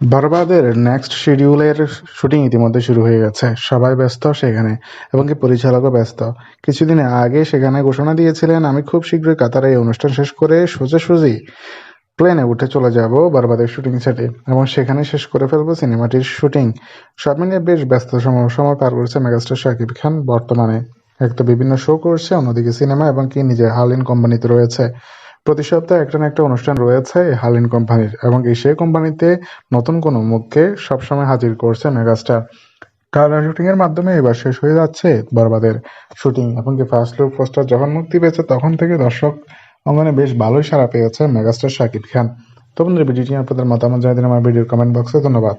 বরবাদের next শিডিউলের shooting ইতিমধ্যে শুরু হয়ে গেছে। সবাই ব্যস্ত সেখানে, এবং কি পরিচালকও ব্যস্ত। কিছুদিন আগে সেখানে ঘোষণা দিয়েছিলেন, আমি খুব শীঘ্রই কাতারে এই অনুষ্ঠান শেষ করে সোজাসুজি প্লেনে উঠে চলে যাব বারবাদের শুটিং সেটে, এবং সেখানে শেষ করে ফেলব সিনেমাটির শুটিং। সব মিলিয়ে বেশ ব্যস্ত সময় সময় পার করছে মেগাস্টার শাকিব খান বর্তমানে। এক তো বিভিন্ন শো করছে, অন্যদিকে সিনেমা, এবং কি নিজের হালিন কোম্পানিতে রয়েছে। প্রতি সপ্তাহে একটা না একটা অনুষ্ঠান রয়েছে এই হালিন কোম্পানির, এবং সেই কোম্পানিতে নতুন কোনো মুখকে সবসময় হাজির করছে মেগাস্টার। ট্রেলার শুটিং এর মাধ্যমে এবার শেষ হয়ে যাচ্ছে বরবাদের শুটিং কি ফার্স্ট লুক পোস্টার যখন মুক্তি পেয়েছে, তখন থেকে দর্শক অঙ্গনে বেশ ভালোই সাড়া পেয়েছে মেগাস্টার শাকিব খান। তো বন্ধুরা, ভিডিওটি আপনাদের মতামত জানিয়ে দিন আমার ভিডিওর কমেন্ট বক্সে ধন্যবাদ।